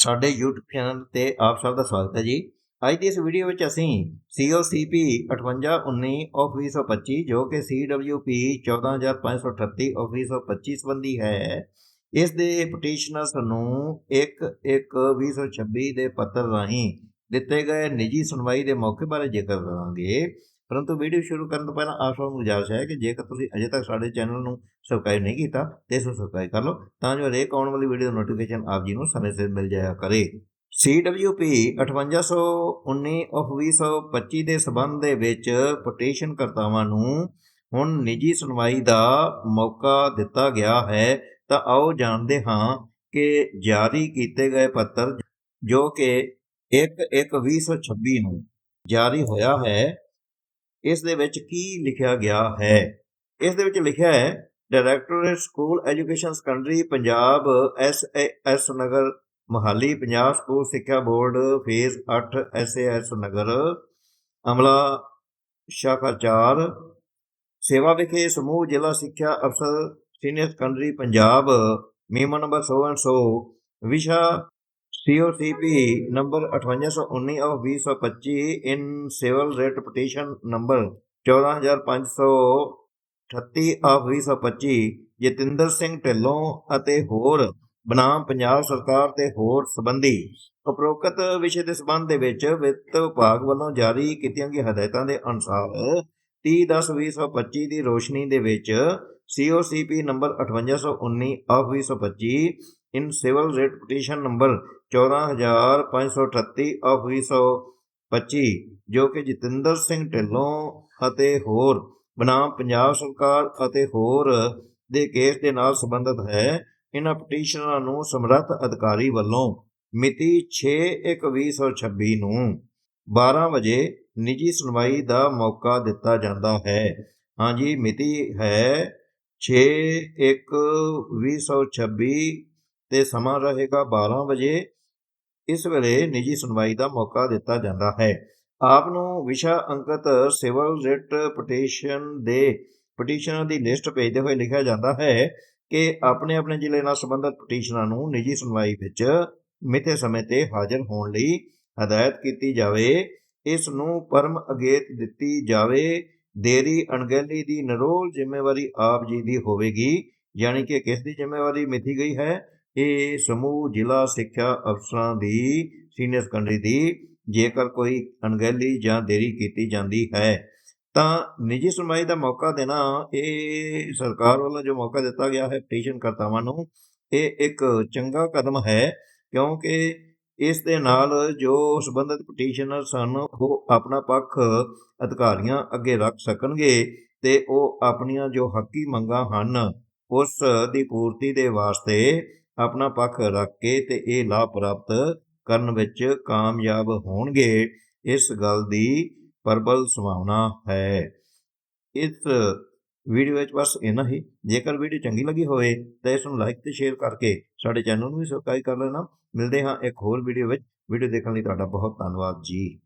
ਸਾਡੇ YouTube channel ਤੇ ਆਪ ਸਭ ਦਾ ਸਵਾਗਤ ਹੈ ਜੀ। ਅੱਜ ਦੀ ਇਸ ਵੀਡੀਓ ਵਿੱਚ ਅਸੀਂ COCP 5819 ਆਫ 2025 ਜੋ ਕਿ CWP 14538 ਆਫ 2025 ਸੰਬੰਧੀ ਹੈ। ਇਸ ਦੇ ਪਟੀਸ਼ਨਰਸ ਨੂੰ 1 1 2026 ਦੇ ਪੱਤਰ ਰਾਹੀਂ ਦਿੱਤੇ ਗਏ ਨਿੱਜੀ ਸੁਣਵਾਈ ਦੇ ਮੌਕੇ ਬਾਰੇ ਜ਼ਿਕਰ ਕਰਾਂਗੇ ਪਰੰਤੂ ਵੀਡੀਓ ਸ਼ੁਰੂ ਕਰਨ ਤੋਂ ਪਹਿਲਾਂ ਆਪ ਸਭ ਨੂੰ ਗੁਜ਼ਾਰਿਸ਼ ਹੈ ਕਿ ਜੇਕਰ ਤੁਸੀਂ ਅਜੇ ਤੱਕ ਸਾਡੇ ਚੈਨਲ ਨੂੰ ਸਬਸਕ੍ਰਾਈਬ ਨਹੀਂ ਕੀਤਾ, ਤੇ ਇਸ ਨੂੰ ਸਬਸਕ੍ਰਾਈਬ ਕਰ ਲਓ, ਤਾਂ ਜੋ ਹਰੇਕ ਆਉਣ ਵਾਲੀ ਵੀਡੀਓ ਦਾ ਨੋਟੀਫਿਕੇਸ਼ਨ ਆਪ ਜੀ ਨੂੰ ਸਮੇਂ ਸਿਰ ਮਿਲ ਜਾਇਆ ਕਰੇ। CWP 5819 ਆਫ 2025 ਦੇ ਸਬੰਧ ਦੇ ਵਿੱਚ ਪਟੀਸ਼ਨ ਕਰਤਾਵਾਂ ਨੂੰ ਹੁਣ ਨਿੱਜੀ ਸੁਣਵਾਈ ਦਾ ਮੌਕਾ ਦਿੱਤਾ ਗਿਆ ਹੈ, ਤਾਂ ਆਓ ਜਾਣਦੇ ਹਾਂ ਕਿ ਜਾਰੀ ਕੀਤੇ ਗਏ ਪੱਤਰ ਜੋ ਕਿ 1/1/2026 ਨੂੰ ਜਾਰੀ ਹੋਇਆ ਹੈ ਇਸ ਦੇ ਵਿੱਚ ਕੀ ਲਿਖਿਆ ਗਿਆ ਹੈ? ਇਸ ਦੇ ਵਿੱਚ ਲਿਖਿਆ ਹੈ directorate school education secondary Punjab S S Nagar, Mohali, Punjab school ਸਿੱਖਿਆ board phase 8 S S Nagar, ਅਮਲਾ ਸ਼ਾਖਾ 4 ਸੇਵਾ ਵਿਖੇ ਸਮੂਹ ਜ਼ਿਲ੍ਹਾ ਸਿੱਖਿਆ ਅਫਸਰ senior secondary Punjab memo number 100 and 100 ਵਿਸ਼ਾ COCP number 5819 of 2025 in civil writ petition number 14538 of 2025 Jatinder Singh Dhillon ਅਤੇ ਹੋਰ ਬਨਾਮ ਪੰਜਾਬ ਸਰਕਾਰ ਤੇ ਹੋਰ ਸੰਬੰਧੀ ਉਪਰੋਕਤ ਵਿਸ਼ੇ ਦੇ ਸੰਬੰਧ ਦੇ ਵਿੱਚ ਵਿੱਤ ਵਿਭਾਗ ਵੱਲੋਂ ਜਾਰੀ ਕੀਤੀਆਂ ਗਈਆਂ ਹਦਾਇਤਾਂ ਦੇ ਅਨੁਸਾਰ 30/10/2025 ਦੀ ਰੋਸ਼ਨੀ ਦੇ ਵਿੱਚ COCP number 5819 of 2025 in civil writ petition number 14538 of 2025 ਜੋ ਕਿ ਜਤਿੰਦਰ ਸਿੰਘ ਢਿੱਲੋਂ ਅਤੇ ਹੋਰ ਬਨਾਮ ਪੰਜਾਬ ਸਰਕਾਰ ਅਤੇ ਹੋਰ ਦੇ ਕੇਸ ਦੇ ਨਾਲ ਸੰਬੰਧਿਤ ਹੈ। ਇਹਨਾਂ ਪਟੀਸ਼ਨਰਾਂ ਨੂੰ ਸਮਰੱਥ ਅਧਿਕਾਰੀ ਵੱਲੋਂ ਮਿਤੀ 6/1/2026 ਨੂੰ 12 ਵਜੇ ਨਿੱਜੀ ਸੁਣਵਾਈ ਦਾ ਮੌਕਾ ਦਿੱਤਾ ਜਾਂਦਾ ਹੈ। ਹਾਂਜੀ, ਮਿਤੀ ਹੈ 6/1/2026 ਤੇ ਸਮਾਂ ਰਹੇਗਾ 12 ਵਜੇ। ਇਸ ਵੇਲੇ ਨਿੱਜੀ ਸੁਣਵਾਈ ਦਾ ਮੌਕਾ ਦਿੱਤਾ ਜਾਂਦਾ ਹੈ। ਆਪ ਨੂੰ ਵਿਸ਼ਾ ਅੰਕਤ ਸਿਵਲ ਰਿਟ ਪਟੀਸ਼ਨ ਦੇ ਪਟੀਸ਼ਨਰ ਦੀ ਲਿਸਟ ਭੇਜਦੇ ਹੋਏ ਲਿਖਿਆ ਜਾਂਦਾ ਹੈ ਕਿ ਆਪਣੇ ਆਪਣੇ ਜ਼ਿਲ੍ਹੇ ਨਾਲ ਸੰਬੰਧਿਤ ਪਟੀਸ਼ਨਾਂ ਨੂੰ ਨਿੱਜੀ ਸੁਣਵਾਈ ਵਿੱਚ ਮਿੱਥੇ ਸਮੇਂ ਤੇ ਹਾਜ਼ਰ ਹੋਣ ਲਈ ਹਦਾਇਤ ਕੀਤੀ ਜਾਵੇ। ਇਸ ਨੂੰ ਪਰਮ ਅਗੇਤ ਦਿੱਤੀ ਜਾਵੇ। ਦੇਰੀ ਅਣਗਹਿਲੀ ਦੀ ਨਿਰੋਲ ਜ਼ਿੰਮੇਵਾਰੀ ਆਪ ਜੀ ਦੀ ਹੋਵੇਗੀ, ਯਾਨੀ ਕਿ ਕਿਸ ਦੀ ਜ਼ਿੰਮੇਵਾਰੀ ਮਿੱਥੀ ਗਈ ਹੈ? ਇਹ ਸਮੂਹ ਜ਼ਿਲ੍ਹਾ ਸਿੱਖਿਆ ਅਫਸਰਾਂ ਦੀ, ਸੀਨੀਅਰ ਸੈਕੰਡਰੀ ਦੀ ਜੇਕਰ ਕੋਈ ਅਣਗਹਿਲੀ ਜਾਂ ਦੇਰੀ ਕੀਤੀ ਜਾਂਦੀ ਹੈ, ਤਾਂ ਨਿੱਜੀ ਸੁਣਵਾਈ ਦਾ ਮੌਕਾ ਦੇਣਾ, ਇਹ ਸਰਕਾਰ ਵੱਲੋਂ ਜੋ ਮੌਕਾ ਦਿੱਤਾ ਗਿਆ ਹੈ ਪਟੀਸ਼ਨ ਕਰਤਾਵਾਂ ਨੂੰ, ਇਹ ਇੱਕ ਚੰਗਾ ਕਦਮ ਹੈ, ਕਿਉਂਕਿ ਇਸ ਦੇ ਨਾਲ ਜੋ ਸੰਬੰਧਿਤ ਪਟੀਸ਼ਨਰ ਸਨ, ਉਹ ਆਪਣਾ ਪੱਖ ਅਧਿਕਾਰੀਆਂ ਅੱਗੇ ਰੱਖ ਸਕਣਗੇ ਤੇ ਉਹ ਆਪਣੀਆਂ ਜੋ ਹੱਕੀ ਮੰਗਾਂ ਹਨ, ਉਸ ਦੀ ਪੂਰਤੀ ਦੇ ਵਾਸਤੇ ਆਪਣਾ ਪੱਖ ਰੱਖ ਕੇ ਤੇ ਇਹ ਲਾਭ ਪ੍ਰਾਪਤ ਕਰਨ ਵਿੱਚ ਕਾਮਯਾਬ ਹੋਣਗੇ। ਇਸ ਗੱਲ ਦੀ ਪ੍ਰਬਲ ਸੰਭਾਵਨਾ ਹੈ। ਇਸ ਵੀਡੀਓ ਵਿੱਚ ਬਸ ਇੰਨਾ ਹੀ। ਜੇਕਰ ਵੀਡੀਓ ਚੰਗੀ ਲੱਗੀ ਹੋਵੇ ਤਾਂ ਇਸ ਨੂੰ ਲਾਈਕ ਤੇ ਸ਼ੇਅਰ ਕਰਕੇ ਸਾਡੇ ਚੈਨਲ ਨੂੰ ਵੀ ਸਬਸਕ੍ਰਾਈਬ ਕਰ ਲੈਣਾ। ਮਿਲਦੇ ਹਾਂ ਇੱਕ ਹੋਰ ਵੀਡੀਓ ਵਿੱਚ। ਵੀਡੀਓ ਦੇਖਣ ਲਈ ਤੁਹਾਡਾ ਬਹੁਤ ਧੰਨਵਾਦ ਜੀ।